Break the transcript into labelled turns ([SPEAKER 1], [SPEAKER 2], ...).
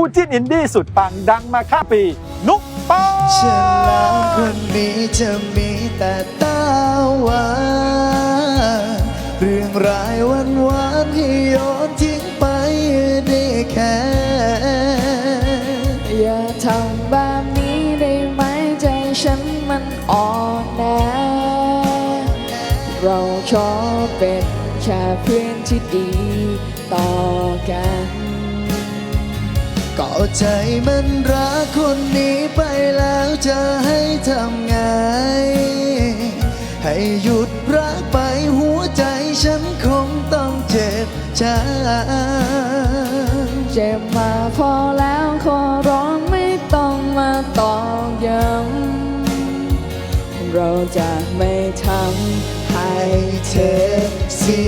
[SPEAKER 1] คู่จิ้นอินดี้สุดปังดังมาข้าปี นุกป้า
[SPEAKER 2] ฉันแล้วคนนี้จะมีแต่ตาหวานเรื่องรายวันวานๆให้โยนทิ้งไปได้แค่
[SPEAKER 3] อย่าทำแบบนี้ได้ไหมใจฉันมันอ่อนแอเราขอเป็นแค่เพื่อนที่ดีต่อกัน
[SPEAKER 2] ก็ใจมันรักคนนี้ไปแล้วจะให้ทำไง ให้หยุดรักไปหัวใจฉันคงต้องเจ็บใจ
[SPEAKER 3] เจ็บมาพอแล้วขอร้องไม่ต้องมาตอกย้ำเราจะไม่ทำให้เธอเสีย